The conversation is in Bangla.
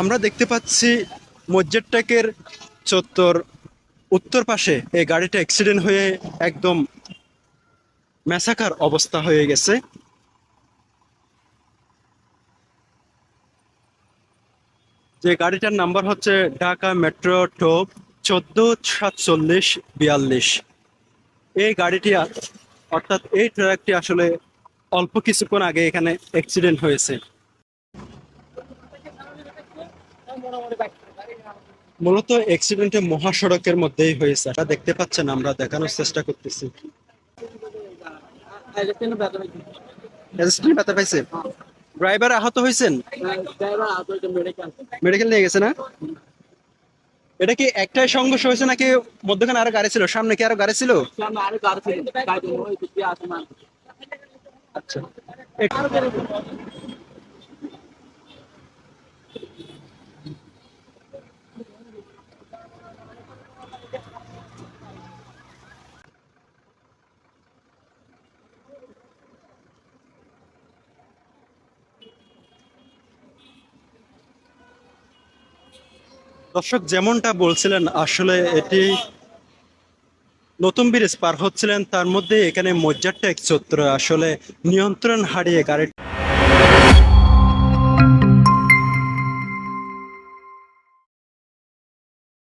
আমরা দেখতে পাচ্ছি মজ্জেরটেকের চত্বর উত্তর পাশে এই গাড়িটা অ্যাক্সিডেন্ট হয়ে একদম ম্যাসাকার অবস্থা হয়ে গেছে। যে গাড়িটার নাম্বার হচ্ছে ঢাকা মেট্রো টোপ চোদ্দ সাতচল্লিশ বিয়াল্লিশ। এই গাড়িটি অর্থাৎ এই ট্রাকটি আসলে অল্প কিছুক্ষণ আগে এখানে অ্যাক্সিডেন্ট হয়েছে। মূলত অ্যাক্সিডেন্টে মহাসড়কের মধ্যেই হয়েছে। এটা দেখতে পাচ্ছেন আমরা দেখানোর চেষ্টা করতেছি। ব্যথা পাইছে? ড্রাইভার আহত হয়েছেন? মেডিকেল নিয়ে গেছে না? এটা কি একটাই সংঘর্ষ হয়েছে নাকি মধ্যখানে আরও গাড়ি ছিল? সামনে কি আরও গাড়ি ছিল। আচ্ছা। দর্শক, যেমনটা বলছিলেন, আসলে এটি নতুন ব্রিজ পার হচ্ছিলেন, তার মধ্যে এখানে মজ্জারটা এক চত্র আসলে নিয়ন্ত্রণ হারিয়ে গাড়ি